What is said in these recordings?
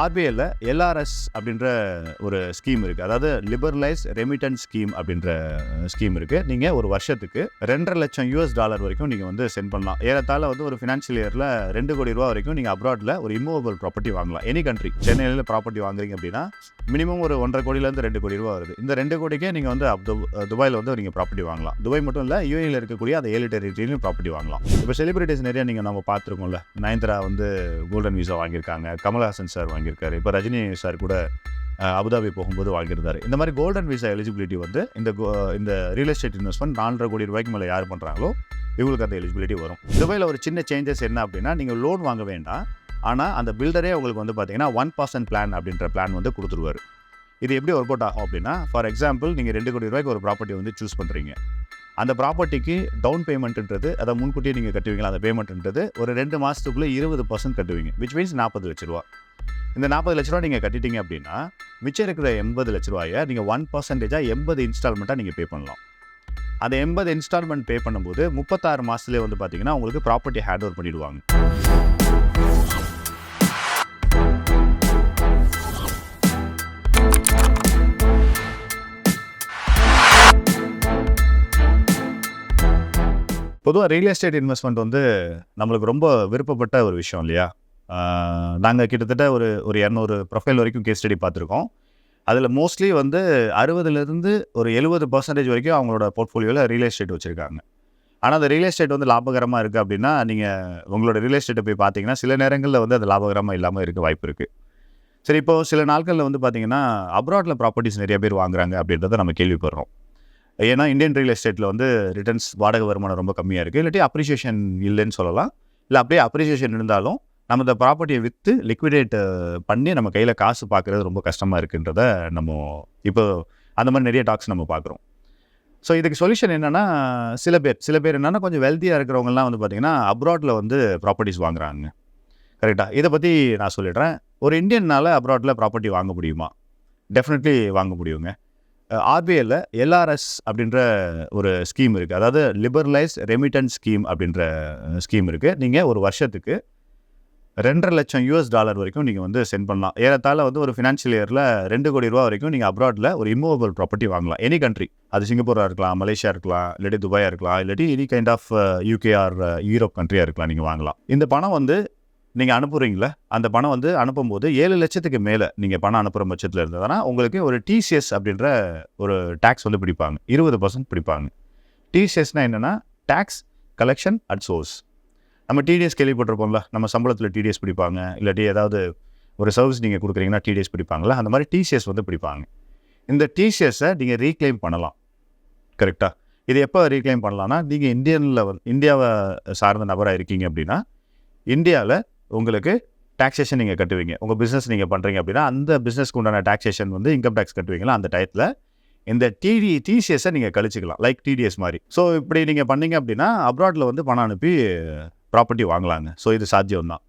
ஆர்பிஐயில் LRS அப்படின்ற ஒரு scheme இருக்குது அதாவது லிபரலைஸ் ரெமிட்டன்ஸ் ஸ்கீம் அப்படின்ற ஸ்கீம் இருக்குது நீங்கள் ஒரு வருஷத்துக்கு ரெண்டரை லட்சம் யூஎஸ் டாலர் வரைக்கும் நீங்கள் வந்து சென்ட் பண்ணலாம். ஏறத்தாழ வந்து ஒரு ஃபினான்ஷியல் இயரில் ரெண்டு கோடி ரூபா வரைக்கும் நீங்கள் அப்ராடில் ஒரு இம்மூவபிள் ப்ராப்பர்ட்டி வாங்கலாம். எனி கண்ட்ரி சென்னையில் ப்ராப்பர்ட்டி வாங்குறீங்க அப்படின்னா மினிமம் ஒரு ஒன்றரை கோடியிலேருந்து ரெண்டு கோடி ரூபா வருது. இந்த ரெண்டு கோடிக்கே நீங்கள் வந்து அப் துபாயில் வந்து நீங்கள் ப்ராப்பர்ட்டி வாங்கலாம். துபாய் மட்டும் இல்லை யூஏயில் இருக்கக்கூடிய அந்த ஏழு டெரிட்டரியிலும் ப்ராப்பர்ட்டி வாங்கலாம். இப்போ செலிபிரிட்டிஸ் நிறைய நீங்கள் நம்ம பார்த்துருக்கோம்ல. நயன்தரா வந்து கோல்டன் விசா வாங்கியிருக்காங்க. கமல்ஹாசன் சார் வாங்கியிருக்காரு. இப்போ ரஜினி சார் கூட அபுதாபி போகும்போது வாங்கியிருந்தாரு. இந்த மாதிரி கோல்டன் விசா எலிஜிபிலிட்டி வந்து இந்த இந்த ரியல் எஸ்டேட் இன்வெஸ்ட்மெண்ட் நாலரை கோடி ரூபாய்க்கு மேலே யார் பண்ணுறாங்களோ இவங்களுக்கு அந்த எலிஜிபிலிட்டி வரும். துபாயில் ஒரு சின்ன சேஞ்சஸ் என்ன அப்படின்னா நீங்கள் லோன் வாங்க வேண்டாம். ஆனால் அந்த பில்டரே உங்களுக்கு வந்து பார்த்தீங்கன்னா ஒன் பர்சன்ட் பிளான் அப்படின்ற பிளான் வந்து கொடுத்துருவாரு. இது எப்படி ஒர்க் அவுட் ஆகும் அப்படின்னா ஃபார் எக்ஸாம்பிள் நீங்கள் ரெண்டு கோடி ரூபாய்க்கு ஒரு ப்ராப்பர்ட்டி வந்து சூஸ் பண்ணுறீங்க அந்த ப்ராப்பர்ட்டிக்கு டவுன் பேமெண்ட்ன்றது அதை முன்கூட்டியே நீங்கள் கட்டுவீங்களா? அந்த பேமெண்ட்ன்றது ஒரு ரெண்டு மாதத்துக்குள்ளே இருபது பர்சன்ட் கட்டுவீங்க விச் மீன்ஸ் நாற்பது லட்ச ரூபா. இந்த நாற்பது லட்ச ரூபா நீங்கள் கட்டிட்டீங்க அப்படின்னா மிச்சம் இருக்கிற எண்பது லட்ச ரூபாயை நீங்கள் ஒன் பர்சன்டேஜாக எண்பது இன்ஸ்டால்மெண்ட்டாக நீங்கள் பே பண்ணலாம். அந்த எண்பது இன்ஸ்டால்மெண்ட் பே பண்ணும்போது முப்பத்தாறு மாதத்துலேயே வந்து பார்த்தீங்கன்னா உங்களுக்கு ப்ராப்பர்ட்டி ஹேண்ட் ஓவர் பண்ணிடுவாங்க. பொதுவாக ரியல் எஸ்டேட் இன்வெஸ்ட்மெண்ட் வந்து நம்மளுக்கு ரொம்ப விருப்பப்பட்ட ஒரு விஷயம் இல்லையா? நாங்கள் கிட்டத்தட்ட ஒரு ஒரு இரநூறு ப்ரொஃபைல் வரைக்கும் கேஸ் ஸ்டடி பார்த்துருக்கோம். அதில் மோஸ்ட்லி வந்து அறுபதுலேருந்து ஒரு எழுபது பர்சன்டேஜ் வரைக்கும் அவங்களோட போர்ட்ஃபோலியோவில் ரியல் எஸ்டேட் வச்சுருக்காங்க. ஆனால் அந்த ரியல் எஸ்டேட் வந்து லாபகரமாக இருக்குது அப்படின்னா நீங்கள் உங்களோட ரியல் எஸ்டேட்டை போய் பார்த்தீங்கன்னா சில நேரங்களில் வந்து அது லாபகரமாக இல்லாமல் இருக்க வாய்ப்பு இருக்குது சரி இப்போ சில நாட்களில் வந்து பார்த்தீங்கன்னா அப்ராட்டில் ப்ராப்பர்ட்டிஸ் நிறைய பேர் வாங்குறாங்க அப்படின்றத நம்ம கேள்விப்படுறோம். ஏன்னா இந்தியன் ரியல் எஸ்டேட்டில் வந்து ரிட்டர்ன்ஸ் வாடகை வருமானம் ரொம்ப கம்மியாக இருக்குது இல்லாட்டி அப்ரிசியேஷன் இல்லைன்னு சொல்லலாம். இல்லை அப்படியே அப்ரிசியேஷன் இருந்தாலும் நம்ம இந்த ப்ராப்பர்ட்டியை விற்று லிக்விடேட் பண்ணி நம்ம கையில் காசு பார்க்குறது ரொம்ப கஷ்டமாக இருக்குன்றத நம்ம இப்போ அந்த மாதிரி நிறைய டாக்ஸ் நம்ம பார்க்குறோம் ஸோ இதுக்கு சொல்யூஷன் என்னென்னா சில பேர் சில பேர் என்னென்னா கொஞ்சம் வெல்த்தியாக இருக்கிறவங்கலாம் வந்து பார்த்திங்கன்னா அப்ராட்டில் வந்து ப்ராப்பர்ட்டிஸ் வாங்குறாங்க. கரெக்டாக இதை பற்றி நான் சொல்லிடுறேன். ஒரு இந்தியன்னால் அப்ராட்டில் ப்ராப்பர்ட்டி வாங்க முடியுமா? டெஃபினெட்லி வாங்க முடியுங்க. ஆர்பிஐயில் எல்ஆர்எஸ் அப்படின்ற ஒரு ஸ்கீம் இருக்குது அதாவது லிபரலைஸ் ரெமிட்டன்ஸ் ஸ்கீம் அப்படின்ற ஸ்கீம் இருக்குது நீங்கள் ஒரு வருஷத்துக்கு ரெண்டரை லட்சம் யூஎஸ் டாலர் வரைக்கும் நீங்கள் வந்து சென்ட் பண்ணலாம். ஏறத்தாழ வந்து ஒரு ஃபினான்ஷியல் இயரில் ரெண்டு கோடி ரூபா வரைக்கும் நீங்கள் அப்ராடில் ஒரு இம்மூவபிள் ப்ராப்பர்ட்டி வாங்கலாம். எனி கண்ட்ரி அது சிங்கப்பூராக இருக்கலாம் மலேசியா இருக்கலாம் இல்லாட்டி துபாயாக இருக்கலாம் இல்லாட்டி any kind of UK or Europe கண்ட்ரியாக இருக்கலாம் நீங்கள் வாங்கலாம். இந்த பணம் வந்து நீங்கள் அனுப்புறீங்களே அந்த பணம் வந்து அனுப்பும்போது ஏழு லட்சத்துக்கு மேலே நீங்கள் பணம் அனுப்புகிற பட்சத்தில் இருந்ததுன்னா உங்களுக்கு ஒரு டிசிஎஸ் அப்படின்ற ஒரு டேக்ஸ் வந்து பிடிப்பாங்க. இருபது பர்சன்ட் பிடிப்பாங்க. டிசிஎஸ்னால் என்னென்னா டேக்ஸ் கலெக்ஷன் அட் சோர்ஸ் நம்ம டிடிஎஸ் கேள்விப்பட்டிருப்போம்ல நம்ம சம்பளத்தில் டிடிஎஸ் பிடிப்பாங்க இல்லாட்டி ஏதாவது ஒரு சர்வீஸ் நீங்கள் கொடுக்குறீங்கன்னா டிடிஎஸ் பிடிப்பாங்களா அந்த மாதிரி டிசிஎஸ் வந்து பிடிப்பாங்க. இந்த டிசிஎஸ்ஸை நீங்கள் ரீக்ளைம் பண்ணலாம். கரெக்டாக இது எப்போ ரீக்ளைம் பண்ணலாம்னா நீங்கள் இந்தியனில் வந்து இந்தியாவை சார்ந்த நபராக இருக்கீங்க அப்படின்னா இந்தியாவில் உங்களுக்கு டாக்ஸேஷன் நீங்கள் கட்டுவீங்க. உங்கள் பிஸ்னஸ் நீங்கள் பண்ணுறீங்க அப்படின்னா அந்த பிஸ்னஸ்க்கு உண்டான டாக்ஸேஷன் வந்து இன்கம் டேக்ஸ் கட்டுவீங்களா அந்த டயத்தில் இந்த டிடி டிசிஎஸ்ஸை நீங்கள் கழிச்சிக்கலாம் லைக் டிடிஎஸ் மாதிரி. ஸோ இப்படி நீங்கள் பண்ணீங்க அப்படின்னா அப்ராட்டில் வந்து பணம் அனுப்பி ப்ராப்பர்ட்டி வாங்கலாங்க ஸோ இது சாத்தியம் தான்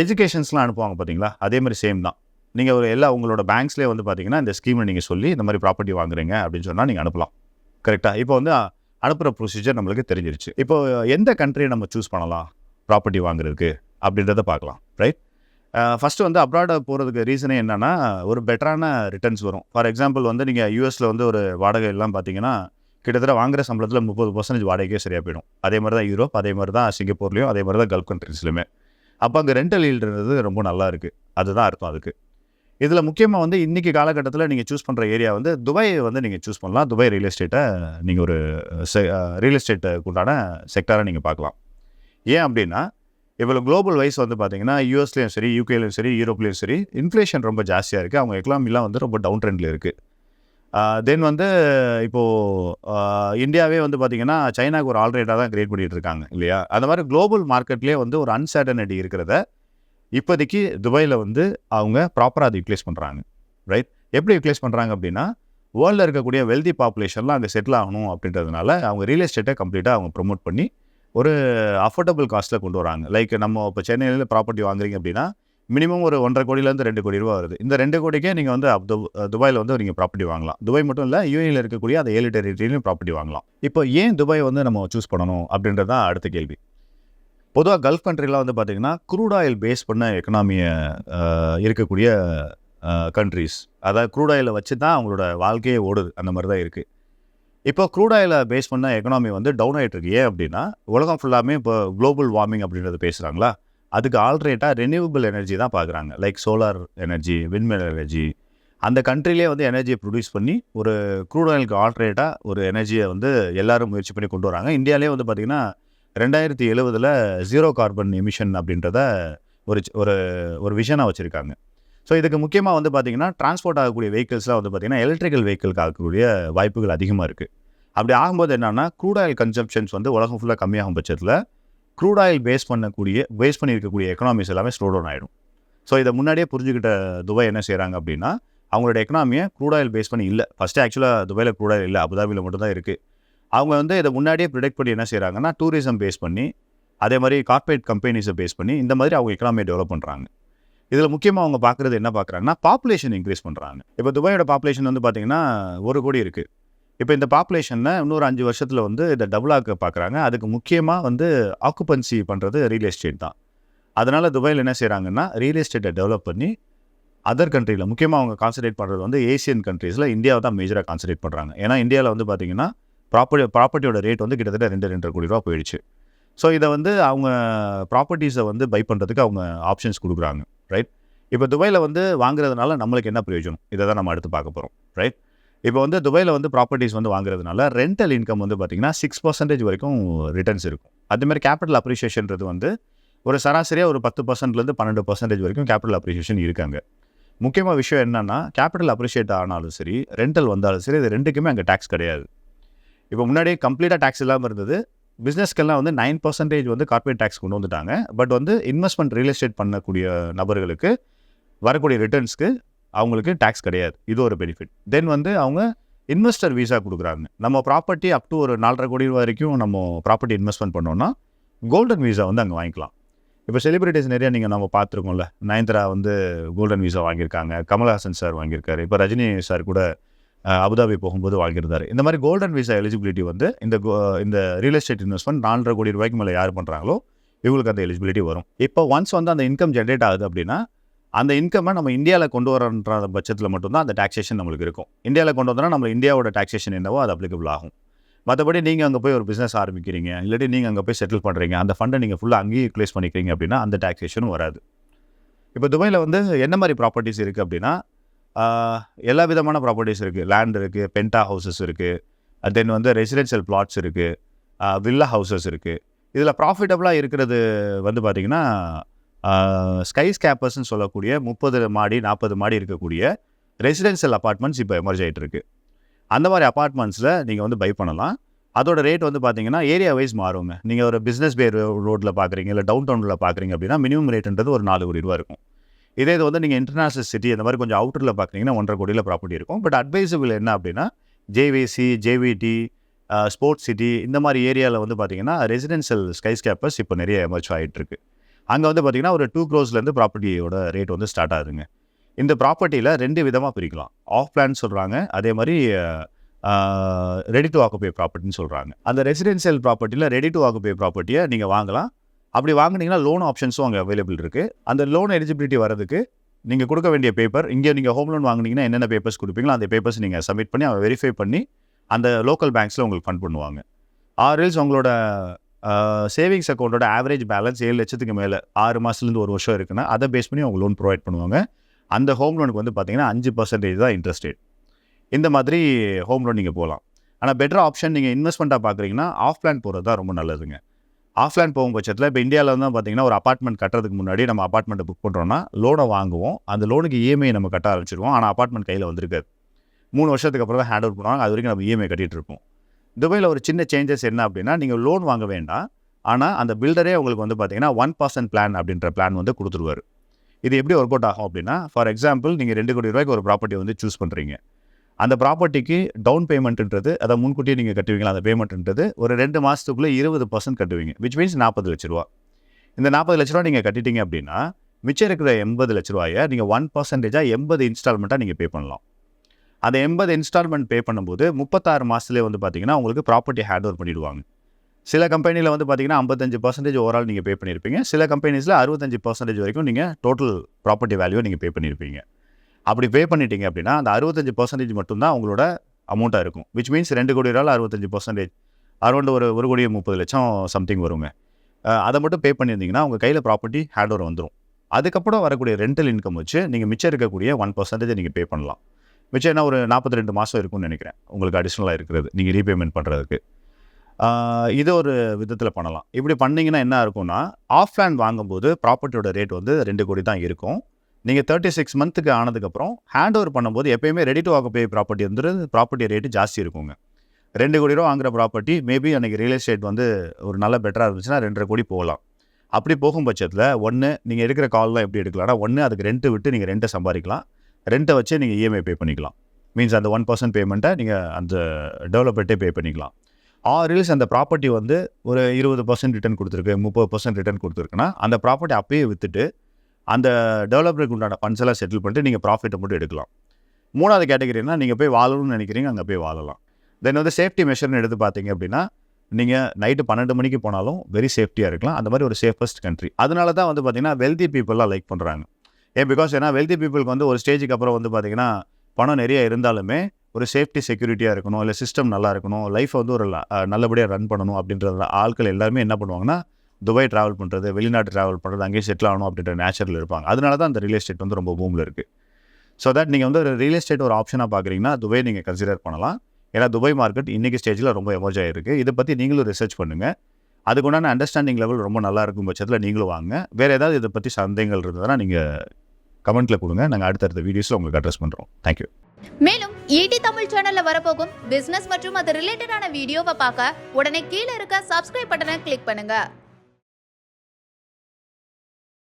எஜுகேஷன்ஸ்லாம் அனுப்புவாங்க பார்த்தீங்களா அதே மாதிரி சேம் தான். நீங்கள் ஒரு எல்லா உங்களோட பேங்க்ஸ்லேயே வந்து பார்த்தீங்கன்னா இந்த ஸ்கீமை நீங்கள் சொல்லி இந்த மாதிரி ப்ராப்பர்ட்டி வாங்குறீங்க அப்படின்னு சொன்னால் நீங்கள் அனுப்பலாம். கரெக்டாக இப்போ வந்து அனுப்புகிற ப்ரொசீஜர் நம்மளுக்கு தெரிஞ்சிருச்சு. இப்போ எந்த கண்ட்ரியை நம்ம சூஸ் பண்ணலாம்? ப்ராப்பர்ட்டி வாங்குறதுக்கு அப்படின்றத பார்க்கலாம். ரைட் ஃபஸ்ட்டு வந்து அப்ராட போகிறதுக்கு ரீசனே என்னென்னா ஒரு பெட்டரான ரிட்டர்ன்ஸ் வரும். ஃபார் எக்ஸாம்பிள் வந்து நீங்கள் யூஎஸில் வந்து ஒரு வாடகை எல்லாம் பார்த்தீங்கன்னா கிட்டத்தட்ட வாங்குற சம்பளத்தில் முப்பது பர்சன்டேஜ் வாடகைக்கே சரியாக போயிடும். அதே மாதிரி தான் யூரோப் அதே மாதிரி தான் சிங்கப்பூர்லேயும் அதே மாதிரி தான் கல்ஃப் கண்ட்ரீஸ்லையுமே அப்போ அங்கே ரெண்டல் ஈல்டுன்றது ரொம்ப நல்லா இருக்குது அதுதான் அர்த்தம் அதுக்கு. இதில் முக்கியமாக வந்து இன்றைக்கி காலகட்டத்தில் நீங்கள் சூஸ் பண்ணுற ஏரியா வந்து துபாயை வந்து நீங்கள் சூஸ் பண்ணலாம். துபாய் ரியல் எஸ்டேட்டை நீங்கள் ஒரு ரியல் எஸ்டேட்டுக்கு உண்டான செக்டாரை நீங்கள் பார்க்கலாம். ஏன் அப்படின்னா இவ்வளோ குளோபல் வைஸ் வந்து பார்த்தீங்கன்னா யூஎஸ்லேயும் சரி யூகேலையும் சரி யூரோப்லேயும் சரி இன்ஃப்ளேஷன் ரொம்ப ஜாஸ்தியாக இருக்குது அவங்க எக்கனாமிலாம் வந்து ரொம்ப டவுன் ட்ரெண்டில் இருக்குது தென் வந்து இப்போது இந்தியாவே வந்து பார்த்திங்கன்னா சைனாவுக்கு ஒரு ஆல்ரெடாக தான் கிரியேட் பண்ணிகிட்டு இருக்காங்க இல்லையா? அந்த மாதிரி குளோபல் மார்க்கெட்லேயே வந்து ஒரு அன்சர்டனிட்டி இருக்கிறத இப்போதைக்கு துபாயில் வந்து அவங்க ப்ராப்பராக அதை யூட்டிலைஸ் பண்ணுறாங்க ரைட் எப்படி யூட்டிலைஸ் பண்ணுறாங்க அப்படின்னா வேர்ல்டில் இருக்கக்கூடிய வெல்தி பாப்புலேஷன்லாம் அங்கே செட்டில் ஆகணும் அப்படின்றதுனால அவங்க ரியல் எஸ்டேட்டை கம்ப்ளீட்டாக அவங்க ப்ரொமோட் பண்ணி ஒரு அஃபோர்டபுள் காஸ்ட்டில் கொண்டு வராங்க. லைக் நம்ம இப்போ சென்னையில் ப்ராப்பர்ட்டி வாங்குறீங்க அப்படின்னா மினிமம் ஒரு ஒன்றரை கோடியிலேருந்து ரெண்டு கோடி ரூபா வருது. இந்த ரெண்டு கோடிக்கே நீங்கள் வந்து துபாயில் வந்து நீங்கள் ப்ராப்பர்ட்டி வாங்கலாம். துபாய் மட்டும் இல்லை யூஏயில் இருக்கக்கூடிய அந்த ஏழு டெரிட்டரியிலும் ப்ராப்பர்ட்டி வாங்கலாம். இப்போ ஏன் துபாய் வந்து நம்ம சூஸ் பண்ணணும்? அப்படின்றது தான் அடுத்த கேள்வி. பொதுவாக கல்ஃப் கண்ட்ரிலாம் வந்து பார்த்தீங்கன்னா க்ரூட் ஆயில் பேஸ் பண்ண எக்கனாமியை இருக்கக்கூடிய கண்ட்ரிஸ் அதாவது க்ரூட் ஆயிலை வச்சு தான் அவங்களோட வாழ்க்கையே ஓடுது. அந்த மாதிரி தான் இருக்குது இப்போ க்ரூட் ஆயிலை பேஸ் பண்ண எக்கனாமி வந்து டவுன் ஆகிட்டு இருக்கு. ஏன் அப்படின்னா உலகம் ஃபுல்லாமே இப்போ குளோபல் வார்மிங் அப்படின்றது பேசுகிறாங்களா அதுக்கு ஆல்ட்ரேட்டாக ரெனியூவபிள் எனர்ஜி தான் பார்க்குறாங்க like solar energy windmill energy அந்த கண்ட்ரிலே வந்து எனர்ஜியை ப்ரொடியூஸ் பண்ணி ஒரு க்ரூட் ஆயிலுக்கு ஆல்ட்ரேட்டாக ஒரு எனர்ஜியை வந்து எல்லாரும் முயற்சி பண்ணி கொண்டு வராங்க. இந்தியாவிலே வந்து பார்த்திங்கன்னா ரெண்டாயிரத்தி எழுவதில் ஜீரோ கார்பன் எமிஷன் அப்படின்றத ஒரு ஒரு ஒரு விஷனாக வச்சுருக்காங்க. ஸோ இதுக்கு முக்கியமாக வந்து பார்த்திங்கன்னா டிரான்ஸ்போர்ட் ஆகக்கூடிய வெஹிக்கிள்ஸ்லாம் வந்து பார்த்திங்கன்னா எலக்ட்ரிக்கல் வெஹிக்கிளுக்கு ஆகக்கூடிய வாய்ப்புகள் அதிகமாக இருக்குது அப்படி ஆகும்போது என்னென்னா க்ரூட் ஆயில் கன்சப்ஷன்ஸ் வந்து உலகம் ஃபுல்லாக கம்மியாகும் பட்சத்தில் க்ரூட் ஆயில் பேஸ் பண்ணக்கூடிய பேஸ் பண்ணி இருக்கக்கூடிய எக்கனாமிஸ் எல்லாமே ஸ்லோ டவுன் ஆகிடும் ஸோ இதை முன்னாடியே புரிஞ்சுக்கிட்ட துபாய் என்ன செய்கிறாங்க அப்படின்னா அவங்களோட எக்கனாமியை க்ரூட் ஆயில் பேஸ் பண்ணி இல்லை. ஃபஸ்ட்டு ஆக்சுவலாக துபாயில் க்ரூட் ஆயில் இல்லை அபுதாபியில் மட்டும் தான் இருக்குது அவங்க வந்து இதை முன்னாடியே ப்ரிடெக்ட் பண்ணி என்ன செய்கிறாங்கன்னா டூரிசம் பேஸ் பண்ணி அதே மாதிரி கார்ப்பரேட் கம்பெனிஸை பேஸ் பண்ணி இந்த மாதிரி அவங்க எக்கனாமியை டெவலப் பண்ணுறாங்க இதில் முக்கியமாக அவங்க பார்க்குறது என்ன பார்க்குறாங்கன்னா பாப்புலேஷன் இன்க்ரீஸ் பண்ணுறாங்க இப்போ துபாயோட பாப்புலேஷன் வந்து பார்த்திங்கன்னா ஒரு கோடி இருக்குது இப்போ இந்த பாப்புலேஷனில் இன்னொரு அஞ்சு வருஷத்தில் வந்து இதை டபுள் ஆக்க பார்க்குறாங்க அதுக்கு முக்கியமாக வந்து ஆக்குபன்சி பண்ணுறது ரியல் எஸ்டேட் தான். அதனால் துபாயில் என்ன செய்கிறாங்கன்னா ரியல் எஸ்டேட்டை டெவலப் பண்ணி அதர் கண்ட்ரியில் முக்கியமாக அவங்க கான்சன்ட்ரேட் பண்ணுறது வந்து ஏசியன் கண்ட்ரீஸில் இந்தியாவை தான் மேஜராக கான்சன்ட்ரேட் பண்ணுறாங்க ஏன்னா இந்தியாவில் வந்து பார்த்திங்கன்னா ப்ராப்பர்ட்டி ப்ராப்பர்ட்டியோட ரேட் வந்து கிட்டத்தட்ட ரெண்டு ரெண்டரை கோடி ரூபா போயிடுச்சு. ஸோ இதை வந்து அவங்க ப்ராப்பர்ட்டிஸை வந்து பை பண்ணுறதுக்கு அவங்க ஆப்ஷன்ஸ் கொடுக்குறாங்க. ரைட் இப்போ துபாயில் வந்து வாங்குறதுனால நம்மளுக்கு என்ன பிரயோஜனம்? இதை தான் நம்ம அடுத்து பார்க்க போகிறோம் ரைட் இப்போ வந்து துபாயில் வந்து ப்ராப்பர்ட்டிஸ் வந்து வாங்குறதுனால ரெண்டல் இன்கம் வந்து பார்த்திங்கன்னா சிக்ஸ் பர்சன்டேஜ் வரைக்கும் ரிட்டர்ன்ஸ் இருக்கும். அதுமாதிரி கேபிட்டல் அப்ரிஷியேஷன்றது வந்து ஒரு சராசரியாக ஒரு பத்து பர்சன்ட்லேருந்து பன்னெண்டு பர்சன்டேஜ் வரைக்கும் கேபிட்டல் அப்ரிஷியேஷன் இருக்காங்க. முக்கியமாக விஷயம் என்னென்னா கேபிட்டல் அப்ரிஷியேட் ஆனாலும் சரி ரெண்டல் வந்தாலும் சரி இது ரெண்டுக்குமே அங்கே டேக்ஸ் கிடையாது. இப்போ முன்னாடியே கம்ப்ளீட்டாக டேக்ஸ் இல்லாமல் இருந்தது. பிஸ்னஸ்க்கெல்லாம் வந்து நைன் பர்சன்டேஜ் வந்து கார்பரேட் டேக்ஸ் கொண்டு வந்துட்டாங்க. பட் வந்து இன்வெஸ்ட்மெண்ட் ரியல் எஸ்டேட் பண்ணக்கூடிய நபர்களுக்கு வரக்கூடிய ரிட்டர்ன்ஸ்க்கு அவங்களுக்கு டேக்ஸ் கிடையாது. இது ஒரு பெனிஃபிட் தென் வந்து அவங்க இன்வெஸ்டர் வீசா கொடுக்குறாங்க. நம்ம ப்ராப்பர்ட்டி அப் டு ஒரு நாலரை கோடி ரூபா வரைக்கும் நம்ம ப்ராப்பர்ட்டி இன்வெஸ்ட்மெண்ட் பண்ணோன்னா கோல்டன் வீசா வந்து அங்கே வாங்கிக்கலாம். இப்போ செலிபிரிட்டிஸ் நிறையா நீங்கள் நம்ம பார்த்துருக்கோம்ல. நயன்தரா வந்து கோல்டன் வீசா வாங்கியிருக்காங்க. கமல்ஹாசன் சார் வாங்கியிருக்காரு. இப்போ ரஜினி சார் கூட அபுதாபி போகும்போது வாங்கியிருந்தாரு. இந்த மாதிரி கோல்டன் விசா எலிஜிபிலிட்டி வந்து இந்த இந்த ரியல் எஸ்டேட் இன்வெஸ்ட்மெண்ட் நாலரை கோடி ரூபாய்க்கு மேலே யார் பண்ணுறாங்களோ இவங்களுக்கு அந்த எலிஜிபிலிட்டி வரும். இப்போ ஒன்ஸ் வந்து அந்த இன்கம் ஜென்ரேட் ஆகுது அப்படின்னா அந்த இன்கம்மை நம்ம இந்தியாவில் கொண்டு வரன்ற பட்சத்தில் மட்டும்தான் அந்த டாக்ஸேஷன் நம்மளுக்கு இருக்கும். இந்தியாவில் கொண்டு வந்தோம்னா நம்ம இந்தியாவோட டாக்ஸேஷன் என்னவோ அது அப்ளிகபிள் ஆகும். மற்றபடி நீங்கள் அங்கே போய் ஒரு பிஸ்னஸ் ஆரம்பிக்கிறீங்க இல்லாட்டி நீங்கள் அங்கே போய் செட்டில் பண்ணுறீங்க அந்த ஃபண்டை நீங்கள் ஃபுல்லாக அங்கேயே யூட்டிலைஸ் பண்ணிக்கிறீங்க அப்படின்னா அந்த டாக்ஸேஷனும் வராது. இப்போ துபாயில் வந்து என்ன மாதிரி ப்ராப்பர்ட்டிஸ் இருக்குது அப்படின்னா எல்லா விதமான ப்ராப்பர்ட்டிஸ் இருக்குது லேண்ட் இருக்குது பென்டா ஹவுசஸ் இருக்குது தென் வந்து ரெசிடென்ஷியல் பிளாட்ஸ் இருக்குது வில்லா ஹவுசஸ் இருக்குது இதில் ப்ராஃபிட்டபுளாக இருக்கிறது வந்து பார்த்திங்கன்னா ஸ்கை ஸ்கேப்பர்ஸ்னு சொல்லக்கூடிய முப்பது மாடி நாற்பது மாடி இருக்கக்கூடிய ரெசிடென்ஷியல் அப்பார்ட்மெண்ட்ஸ் இப்போ எமர்ஜ் ஆகிட்டு இருக்கு அந்த மாதிரி அப்பார்ட்மெண்ட்ஸில் நீங்கள் வந்து பை பண்ணலாம். அதோட ரேட் வந்து பார்த்தீங்கன்னா ஏரியா வைஸ் மாறுங்க. நீங்கள் ஒரு பிஸ்னஸ் பேர் ரோட்டில் பார்க்குறீங்க இல்லை டவுன் டவுனில் பார்க்குறீங்க அப்படின்னா மினிமம் ரேட்டுன்றது ஒரு நாலு கோடி ரூபா இருக்கும். இதே இது வந்து நீங்கள் இன்டர்நேஷனல் சிட்டி இந்த மாதிரி கொஞ்சம் அவுட்டரில் பார்க்குறீங்கன்னா ஒன்றரை கோடியில் ப்ராப்பர்ட்டி இருக்கும். பட் அட்வைசபிள் என்ன அப்படின்னா ஜேவிசி ஜேவிடி ஸ்போர்ட்ஸ் சிட்டி இந்த மாதிரி ஏரியாவில் வந்து பார்த்தீங்கன்னா ரெசிடென்ஷியல் ஸ்கை ஸ்கேப்பர்ஸ் இப்போ நிறைய எமர்ஜ் ஆகிட்டு இருக்குது அங்கே வந்து பார்த்திங்கன்னா ஒரு டூ க்ரோஸ்லேருந்து ப்ராப்பர்ட்டியோட ரேட் வந்து ஸ்டார்ட் ஆகுதுங்க. இந்த ப்ராப்பர்ட்டியில் ரெண்டு விதமாக பிரிக்கலாம். ஆஃப் பிளான் சொல்கிறாங்க அதே மாதிரி ரெடி டு ஆக்குப்பை ப்ராப்பர்ட்டின்னு சொல்கிறாங்க அந்த ரெசிடென்ஷியல் ப்ராப்பர்ட்டியில் ரெடி டு ஆக்குப்பை ப்ராப்பர்ட்டியை நீங்கள் வாங்கலாம். அப்படி வாங்கினீங்கன்னா லோன் ஆப்ஷன்ஸும் அங்கே அவைலபிள் இருக்குது அந்த லோன் எலிஜிபிலிட்டி வரதுக்கு நீங்கள் கொடுக்க வேண்டிய பேப்பர் இங்கே நீங்கள் ஹோம் லோன் வாங்கினீங்கன்னா என்னென்ன பேப்பர்ஸ் கொடுப்பீங்களோ அந்த பேப்பர்ஸ் நீங்கள் சப்மிட் பண்ணி அவன் வெரிஃபை பண்ணி அந்த லோக்கல் பேங்க்ஸில் உங்களுக்கு ஃபண்ட் பண்ணுவாங்க. ஆர்எல்ஸ் உங்களோட சேவிங்ஸ் அக்கௌண்ட்டோட ஆவரேஜ் பேலன்ஸ் ஏழு லட்சத்துக்கு மேலே ஆறு மாதத்துலேருந்து ஒரு வருஷம் இருக்குன்னா அதை பேஸ் பண்ணி அவங்க லோன் ப்ரொவைட் பண்ணுவாங்க. அந்த ஹோம் லோனுக்கு வந்து பார்த்தீங்கன்னா அஞ்சு பர்சன்டேஜ் தான் இன்ட்ரெஸ்ட் ரேட் இந்த மாதிரி ஹோம் லோன் நீங்கள் போகலாம் ஆனால் பெட்டர் ஆப்ஷன் நீங்கள் இன்வெஸ்ட்மெண்ட்டாக பார்க்குறீங்கன்னா ஆஃப் பிளான் போகிறது தான் ரொம்ப நல்லதுங்க. ஆஃப் பிளான் போகும் பட்சத்தில் இப்போ இந்தியாவில் வந்து பார்த்தீங்கன்னா ஒரு அப்பார்ட்மெண்ட் கட்டுறதுக்கு முன்னாடி நம்ம அப்பார்ட்மெண்ட்டை புக் பண்ணுறோன்னா லோனை வாங்குவோம். அந்த லோனுக்கு இஎம்ஐ நம்ம கட்ட ஆரம்பிச்சிருவோம். ஆனால் அப்பார்ட்மெண்ட் கையில் வந்திருக்காது. மூணு வருஷத்துக்கு அப்புறம் தான் ஹேண்ட் ஓவர் பண்ணுவாங்க. அது வரைக்கும் நம்ம இஎம்ஐ கட்டிகிட்டு இருப்போம். துபாயில் ஒரு சின்ன சேஞ்சஸ் என்ன அப்படின்னா நீங்கள் லோன் வாங்க வேண்டாம். ஆனால் அந்த பில்டரே உங்களுக்கு வந்து பார்த்தீங்கன்னா ஒன் பர்சன்ட் பிளான் அப்படின்ற பிளான் வந்து கொடுத்துருவார். இது எப்படி ஒர்க் அவுட் ஆகும் அப்படின்னா ஃபார் எக்ஸாம்பிள் நீங்கள் ரெண்டு கோடி ரூபாய்க்கு ஒரு ப்ராப்பர்ட்டி வந்து சூஸ் பண்ணுறீங்க அந்த ப்ராப்பர்ட்டிக்கு டவுன் பேமெண்ட்டுன்றது அதை முன்கூட்டியே நீங்கள் கட்டுவீங்களா? அந்த பேமெண்ட்டுன்றது ஒரு ரெண்டு மாதத்துக்குள்ளே இருபது பர்சன்ட் கட்டுவீங்க விச் மீன்ஸ் நாற்பது லட்ச ரூபா. இந்த நாற்பது லட்ச ரூபா நீங்கள் கட்டிட்டீங்க அப்படின்னா மிச்சம் இருக்கிற எண்பது லட்ச ரூபாயை நீங்கள் ஒன் பர்சன்டேஜாக எண்பது இன்ஸ்டால்மெண்ட்டாக நீங்கள் பே பண்ணலாம். அந்த எண்பது இன்ஸ்டால்மெண்ட் பே பண்ணும்போது முப்பத்தாறு மாதத்துலேயே வந்து பார்த்தீங்கன்னா உங்களுக்கு ப்ராப்பர்ட்டி ஹேண்ட் ஓவர் பண்ணிடுவாங்க. சில கம்பெனியில் வந்து பார்த்தீங்கன்னா ஐம்பத்தஞ்சு பர்சன்டேஜ் ஓவரால் நீங்கள் பே பண்ணியிருப்பீங்க சில கம்பெனிஸில் அறுபத்தஞ்சு பர்சன்டேஜ் வரைக்கும் நீங்கள் டோட்டல் ப்ராப்பர்ட்டி வேல்யூ நீங்கள் பே பண்ணியிருப்பீங்க அப்படி பே பண்ணிட்டீங்க அப்படின்னா அந்த அறுபத்தஞ்சு பர்சன்டேஜ் மட்டும்தான் உங்களோட அமௌண்ட்டாக இருக்கும். விச் மீன்ஸ் ரெண்டு கோடி ரூபாயில் அறுபத்தஞ்சு பர்சன்டேஜ் அரௌண்ட் ஒரு ஒரு கோடி முப்பது லட்சம் சம்திங் வருங்க. அதை மட்டும் பே பண்ணியிருந்தீங்கன்னா உங்கள் கையில் ப்ராப்பர்ட்டி ஹேண்ட் ஓவர் வந்துடும் அதுக்கப்புறம் வரக்கூடிய ரெண்டல் இன்கம் வச்சு நீங்கள் மிச்சம் இருக்கக்கூடிய ஒன் பர்சன்டேஜ் நீங்கள் பே பண்ணலாம். மிச்சம் என்ன ஒரு நாற்பத்தி ரெண்டு மாதம் இருக்கும்னு நினைக்கிறேன். உங்களுக்கு அடிஷ்னலாக இருக்கிறது. நீங்கள் ரீபேமெண்ட் பண்ணுறதுக்கு இது ஒரு விதத்தில் பண்ணலாம். இப்படி பண்ணிங்கன்னா என்ன இருக்கும்னா ஆஃப் லேண்ட் வாங்கும்போது ப்ராப்பர்ட்டியோட ரேட் வந்து ரெண்டு கோடி தான் இருக்கும். நீங்கள் தேர்ட்டி சிக்ஸ் மந்த்துக்கு ஆனதுக்கப்புறம் ஹேண்ட் ஓவர் பண்ணும்போது எப்பயுமே ரெடி டு ஆக்குபை ப்ராப்பர்ட்டி வந்து ப்ராப்பர்ட்டி ரேட்டு ஜாஸ்தி இருக்குங்க. ரெண்டு கோடி ரூபா வாங்குற ப்ராப்பர்ட்டி மேபி அன்றைக்கி ரியல் எஸ்டேட் வந்து ஒரு நல்ல பெட்டராக இருந்துச்சுன்னா ரெண்டரை கோடி போகலாம். அப்படி போகும் பட்சத்தில் ஒன்று நீங்கள் எடுக்கிற கால்லாம் எப்படி எடுக்கலாம்னா ஒன்று அதுக்கு ரெண்ட்டு விட்டு நீங்கள் ரெண்ட்டை சம்பாதிக்கலாம். ரெண்ட்டை வச்சு நீங்கள் இஎம்ஐ பே பண்ணிக்கலாம். மீன்ஸ் அந்த ஒன் பர்சன்ட் பேமெண்ட்டை நீங்கள் அந்த டெவலப்பர்ட்டே பே பண்ணிக்கலாம். ஆர் ரில்ஸ் அந்த ப்ராப்பர்ட்டி வந்து ஒரு இருபது பர்சன்ட் ரிட்டர்ன் கொடுத்துருக்கு முப்பது பர்சன்ட் ரிட்டர்ன் கொடுத்துருக்குன்னா அந்த ப்ராப்பர்ட்டி அப்பயே விற்றுட்டு அந்த டெவலப்பருக்கு உண்டான ஃபண்ட்ஸ் எல்லாம் செட்டில் பண்ணிட்டு நீங்கள் ப்ராஃபிட்டை மட்டும் எடுக்கலாம். மூணாவது கேட்டகரினா நீங்கள் போய் வாழணும்னு நினைக்கிறீங்க அங்கே போய் வாழலாம். தென் வந்து சேஃப்டி மெஷர்னு எடுத்து பார்த்தீங்க அப்படின்னா நீங்கள் நைட்டு பன்னெண்டு மணிக்கு போனாலும் வெரி சேஃப்டியாக இருக்கலாம். அந்த மாதிரி ஒரு சேஃபஸ்ட் கண்ட்ரி அதனால தான் வந்து பார்த்தீங்கன்னா வெல்தி பீப்புளெலாம் லைக் பண்ணுறாங்க ஏன் பிகாஸ் ஏன்னா வெல்தி பீப்புளுக்கு வந்து ஒரு ஸ்டேஜுக்கு அப்புறம் வந்து பார்த்தீங்கன்னா பணம் நிறைய இருந்தாலுமே ஒரு சேஃப்டி செக்யூரிட்டியாக இருக்கணும் இல்லை சிஸ்டம் நல்லா இருக்கணும் லைஃப்பை வந்து ஒரு நல்லபடியாக ரன் பண்ணணும் அப்படின்றதுல ஆட்கள் எல்லாருமே என்ன பண்ணுவாங்கன்னா துபாய் ட்ராவல் பண்ணுறது வெளிநாட்டு ட்ராவல் பண்ணுறது அங்கேயே செட்டில் ஆகணும் அப்படின்ற நேச்சரில் இருப்பாங்க. அதனால தான் அந்த ரியல் எஸ்டேட் வந்து ரொம்ப பூமில் இருக்குது ஸோ தட் நீங்கள் வந்து ஒரு ரியல் எஸ்டேட் ஒரு ஆப்ஷனாக பார்க்குறீங்கன்னா துபாய் நீங்கள் கன்சிடர் பண்ணலாம். ஏன்னா துபாய் மார்க்கெட் இன்றைக்கி ஸ்டேஜில் ரொம்ப எமர்ஜ் ஆகிருக்கு இதை பற்றி நீங்களும் ரிசர்ச் பண்ணுங்கள் அதுக்குண்டான அண்டர்ஸ்டாண்டிங் லெவல் ரொம்ப நல்லா இருக்கும் பட்சத்தில் நீங்களும் வாங்க. வேறு ஏதாவது இதை பற்றி சந்தேகங்கள் இருந்ததுன்னா நீங்கள் கமெண்ட்டில் கொடுங்க. நாங்கள் அடுத்தடுத்த வீடியோஸில் உங்களுக்கு அட்ரஸ் பண்ணுறோம் தேங்க்யூ மேலும் ஈடி தமிழ் சேனல்ல வரப்போகும் பிசினஸ் மற்றும் அது ரிலேட்டடான வீடியோவை பார்க்க உடனே கீழே இருக்க சப்ஸ்கிரைப் பட்டனை கிளிக் பண்ணுங்க.